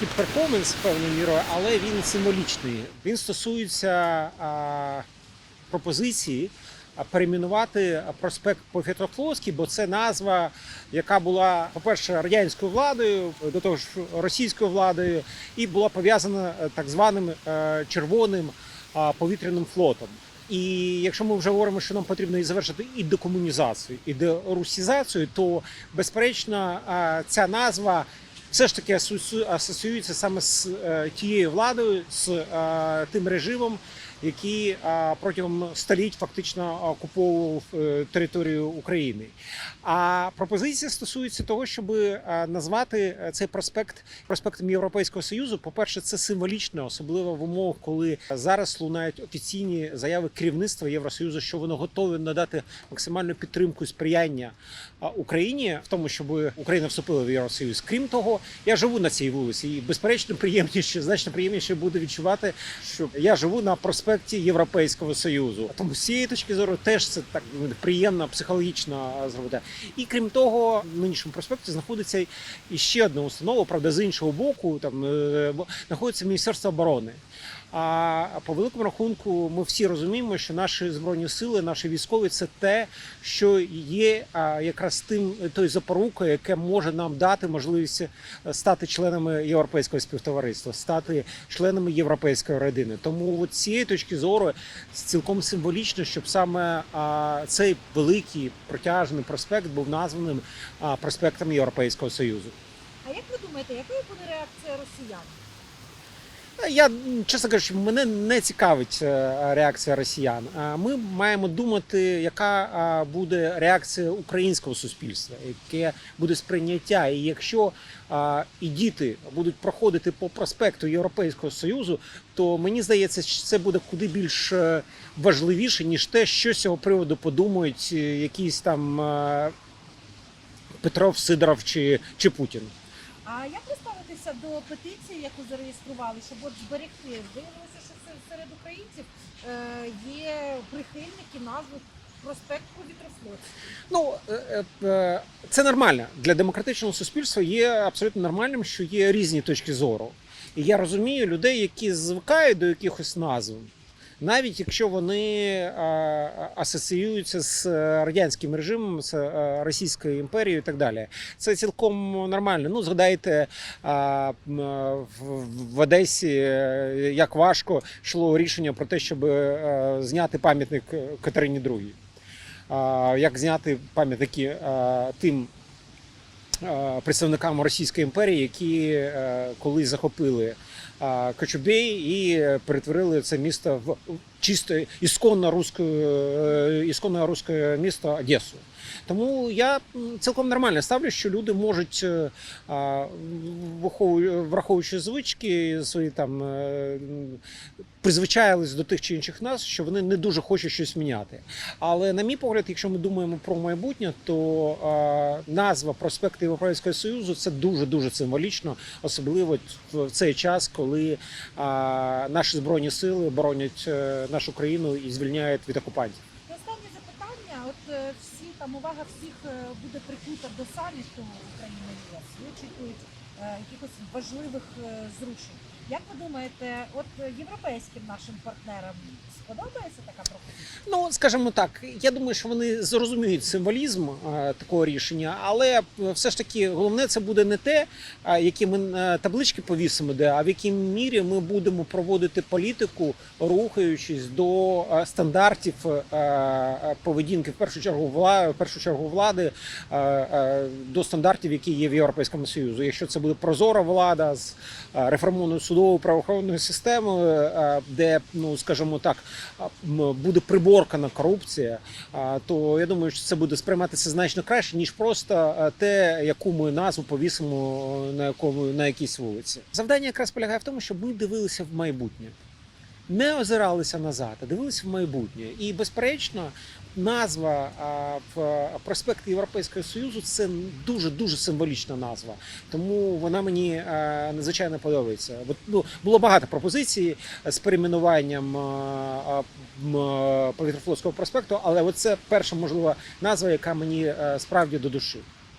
такий перформанс певною мірою, але він символічний. Він стосується а, пропозиції перейменувати проспект Повітрофлотський, бо це назва, яка була, по-перше, радянською владою, до того ж російською владою, і була пов'язана е, так званим е, червоним повітряним флотом. І якщо ми вже говоримо, що нам потрібно і завершити і декомунізацію, і дерусізацію, то безперечно ця назва все ж таки асоцію- асоціюється саме з е, тією владою, з е, тим режимом, е, протягом століть фактично окуповував е, територію України. А пропозиція стосується того, щоб е, назвати е, цей проспект проспектом Європейського Союзу. По-перше, це символічно, особливо в умовах, коли зараз лунають офіційні заяви керівництва Євросоюзу, що воно готове надати максимальну підтримку і сприяння Україні в тому, щоб Україна вступила в Євросоюз. Крім того, я живу на цій вулиці, і безперечно приємніше, значно приємніше буде відчувати, що я живу на проспекті Європейського Союзу. Тому з цієї точки зору теж це так приємна психологічна зробити. І крім того, в нинішньому проспекті знаходиться і ще одна установа, правда, з іншого боку, там е, знаходиться Міністерство оборони. А по великому рахунку, ми всі розуміємо, що наші збройні сили, наші військові це те, що є якраз тим тою запорукою, яке може нам дати можливість е, стати членами європейського співтовариства, стати членами європейської родини. Тому з цієї точки зору цілком символічно, щоб саме цей великий протяжний проспект був названим проспектом Європейського Союзу. А як ви думаєте, якою буде реакція росіян? Я чесно кажучи, мене не цікавить е, реакція росіян. А Ми маємо думати, яка буде реакція українського суспільства, яке буде сприйняття. І якщо і діти будуть проходити по проспекту Європейського Союзу, то мені здається, що це буде куди більш е, важливіше, ніж те, що з цього приводу подумають е, якісь там е, Петров, Сидоров чи, чи Путін. А як ви ставитеся до петиції, яку зареєстрували, щоб от зберегти? Виявилося, що се- серед українців е, є прихильники назви проспект Повітрофлотський. Ну е, е, це нормально для демократичного суспільства. Є абсолютно нормальним, що є різні точки зору. І я розумію людей, які звикають до якихось назв, навіть якщо вони асоціюються з е, радянським режимом, з е, Російською імперією і так далі. Це цілком нормально. Ну, згадайте е, в, Одесі, як важко йшло рішення про те, щоб зняти пам'ятник Катерині II. Як зняти пам'ятники тим представникам Російської імперії, які коли колись захопили а, Кочубей і перетворили це місто в чисто ісконно руське, ісконно руське місто Одесу. Тому я цілком нормально ставлю, що люди можуть, е, враховуючи звички свої там е, призвичаїлись до тих чи інших нас, що вони не дуже хочуть щось міняти. Але на мій погляд, якщо ми думаємо про майбутнє, то е, назва проспекту Європейського Союзу це дуже дуже символічно, особливо в цей час, коли е, наші збройні сили боронять е, нашу країну і звільняють від окупантів. І останнє запитання: от е, всі там увага всіх е, буде прикута до саміту України ЄС. Ви очікують якихось важливих е, зрушень. Як ви думаєте, от європейським нашим партнерам сподобається така пропозиція? Ну, скажімо так, я думаю, що вони зрозуміють символізм е, такого рішення, але е, все ж таки головне це буде не те, е, які ми таблички повісимо, де, а в якій мірі ми будемо проводити політику, рухаючись до стандартів поведінки в першу чергу влади, в першу чергу влади до стандартів, які є в Європейському Союзу. Якщо це буде прозора влада з реформованою судовою правоохоронною системою, е, де ну скажімо так, буде приборкана корупція, то я думаю, що це буде сприйматися значно краще, ніж просто те, яку ми назву повісимо на якому на якійсь вулиці. Завдання якраз полягає в тому, щоб ми дивилися в майбутнє. Не озиралися назад, а дивилися в майбутнє. І безперечно, назва в проспект Європейського Союзу це дуже дуже символічна назва. Тому вона мені надзвичайно подобається. Ну, було багато пропозицій з перейменуванням е, е, м, е, повітрофлотського проспекту, але це перша можлива назва, яка мені е, справді до душі.